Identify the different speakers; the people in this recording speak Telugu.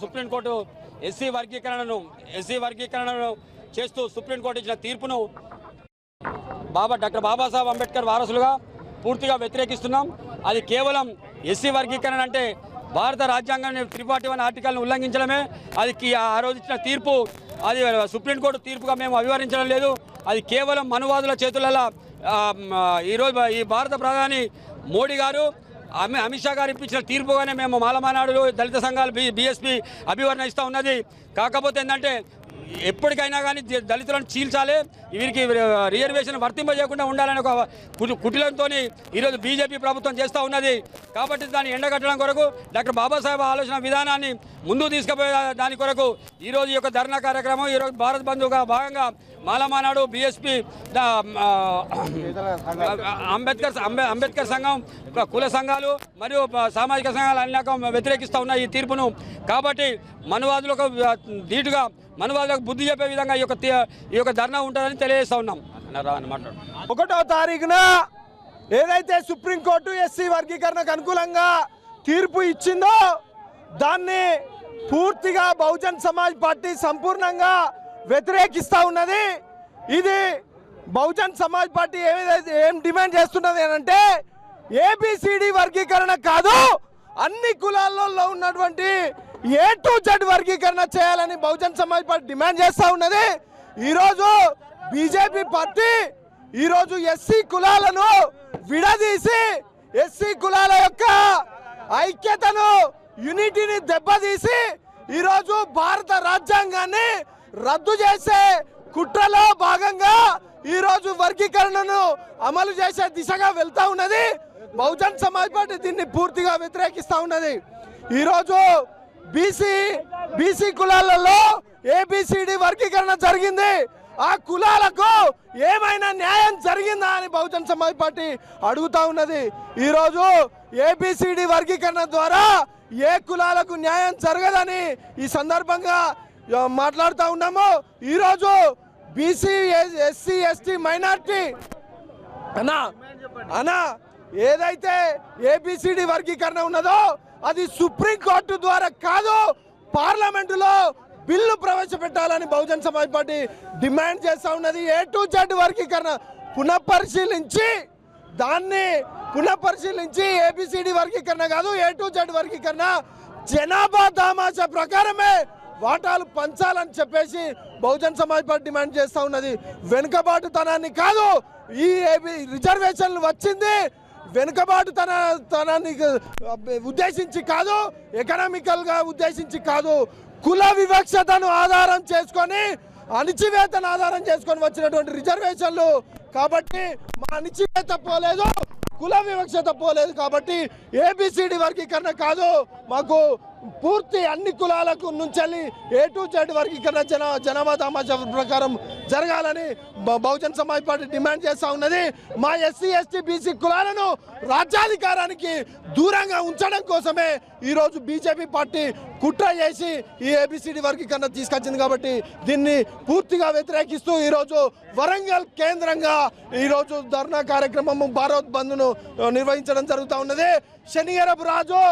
Speaker 1: సుప్రీంకోర్టు
Speaker 2: ఎస్సీ వర్గీకరణను ఎస్సీ వర్గీకరణను చేస్తూ సుప్రీంకోర్టు ఇచ్చిన తీర్పును బాబా డాక్టర్ బాబాసాహెబ్ అంబేద్కర్ వారసులుగా పూర్తిగా వ్యతిరేకిస్తున్నాం. అది కేవలం ఎస్సీ వర్గీకరణ అంటే భారత రాజ్యాంగాన్ని త్రీ ఫార్టీ వన్ ఆర్టికల్ను ఉల్లంఘించడమే. అది ఆ రోజు ఇచ్చిన తీర్పు అది సుప్రీంకోర్టు తీర్పుగా మేము అభివరించడం లేదు. అది కేవలం మనువాదుల చేతులలో ఈరోజు ఈ భారత ప్రధాని మోడీ గారు అమి అమిత్ షా గారు ఇప్పించిన తీర్పుగానే మేము మాలమానాడులు దళిత సంఘాలు బి బీఎస్పీ అభివర్ణ ఇస్తూ ఉన్నది. కాకపోతే ఏంటంటే ఎప్పటికైనా కానీ దళితులను చీల్చాలి. వీరికి రిజర్వేషన్ వర్తింపజేయకుండా ఉండాలని ఒక కుటిలంతో ఈరోజు బీజేపీ ప్రభుత్వం చేస్తూ ఉన్నది. కాబట్టి దాన్ని ఎండగట్టడం కొరకు డాక్టర్ బాబాసాహెబ్ ఆలోచన విధానాన్ని ముందు తీసుకుపోయే దాని కొరకు ఈరోజు యొక్క ధర్నా కార్యక్రమం ఈరోజు భారత్ బంధుగా భాగంగా మాలమానాడు బీఎస్పీ అంబేద్కర్ అంబే- అంబేద్కర్ సంఘం కుల సంఘాలు మరియు సామాజిక సంఘాలు అన్ని రకం వ్యతిరేకిస్తూ ఉన్న ఈ తీర్పును. కాబట్టి మనువాదులకు ధీటుగా మనువాదులకు బుద్ధి చెప్పే విధంగా ఈ యొక్క ఈ యొక్క ధర్నా ఉంటుందని తెలియజేస్తూ ఉన్నాం. అన్నారా అని మాట్లాడు.
Speaker 3: ఒకటో తారీఖున ఏదైతే సుప్రీంకోర్టు ఎస్సీ వర్గీకరణకు అనుకూలంగా తీర్పు ఇచ్చిందో దాన్ని పూర్తిగా బహుజన్ సమాజ్ పార్టీ సంపూర్ణంగా వ్యతిరేకిస్తూ ఉన్నది. ఇది బహుజన్ సమాజ్ పార్టీ ఏదైతే ఏం డిమాండ్ చేస్తున్నది అంటే ఏబిసిడి వర్గీకరణ కాదు అన్ని కులాల్లో ఉన్నటువంటి ఏ టు జెడ్ వర్గీకరణ చేయాలని బహుజన్ సమాజ్ పార్టీ డిమాండ్ చేస్తూ ఉన్నది. ఈరోజు బీజేపీ పార్టీ ఈరోజు ఎస్సీ కులాలను విడదీసి ఎస్సీ కులాల యొక్క ఐక్యతను యూనిటీని దెబ్బతీసి ఈరోజు భారత రాజ్యాంగాన్ని రద్దు చేసే కుట్రలో భాగంగా ఈరోజు వర్గీకరణను అమలు చేసే దిశగా వెళ్తా ఉన్నది. బహుజన్ సమాజ్ పార్టీ దీన్ని పూర్తిగా వ్యతిరేకిస్తూ ఉన్నది. ఈరోజు బీసీ బీసీ కులాలలో ఏబిసిడి వర్గీకరణ జరిగింది. ఆ కులాలకు ఏమైనా న్యాయం జరిగిందా అని బహుజన్ సమాజ్ పార్టీ అడుగుతా ఉన్నది. ఈరోజు ఏబిసిడి వర్గీకరణ ద్వారా ఏ కులాలకు న్యాయం జరగదని ఈ సందర్భంగా మాట్లాడుతూ ఉన్నాము. ఈరోజు బీసీ ఎస్సీ ఎస్టీ మైనార్టీ అన్నా అన్నా ఏదైతే ఏబిసిడి వర్గీకరణ ఉన్నదో అది సుప్రీం కోర్టు ద్వారా కాదు పార్లమెంటులో బిల్లు ప్రవేశపెట్టాలని బహుజన్ సమాజ్ పార్టీ డిమాండ్ చేస్తూ ఉన్నది. ఏ టు జెడ్ వర్గీకరణ పునఃపరిశీలించి దాన్ని పునఃపరిశీలించి ఏబిసిడి వర్గీకరణ కాదు ఏ టు జెడ్ వర్గీకరణ జనాభా దామాషా ప్రకారమే వాటాలు పంచాలని చెప్పేసి బహుజన్ సమాజ్ పార్టీ డిమాండ్ చేస్తూ ఉన్నది. వెనుకబాటుతనాన్ని కాదు ఈ రిజర్వేషన్లు వచ్చింది. వెనుకబాటు తన తనాన్ని ఉద్దేశించి కాదు ఎకనామికల్గా ఉద్దేశించి కాదు కుల వివక్షతను ఆధారం చేసుకొని అణిచివేతను ఆధారం చేసుకొని వచ్చినటువంటి రిజర్వేషన్లు. కాబట్టి మా అణిచివేత పోలేదు కుల వివక్షత పోలేదు కాబట్టి ఏబిసిడి వర్గీకరణ కాదు. మాకు పూర్తి అన్ని కులాలకు నుంచి ఏ టు జెడ్ వర్గీకరణ జన జనాభా తమాషా ప్రకారం జరగాలని బహుజన్ సమాజ్ పార్టీ డిమాండ్ చేస్తూ ఉన్నది. మా ఎస్సీ ఎస్టీ బీసీ కులాలను రాజ్యాధికారానికి దూరంగా ఉంచడం కోసమే ఈరోజు బీజేపీ పార్టీ కుట్ర చేసి ఈ ఏబిసిడి వర్గీకరణ తీసుకొచ్చింది కాబట్టి దీన్ని పూర్తిగా వ్యతిరేకిస్తూ ఈరోజు వరంగల్ కేంద్రంగా ఈరోజు ధర్నా కార్యక్రమం భారత్ బంద్ను నిర్వహించడం జరుగుతూ ఉన్నది. శనిగరపు రాజు!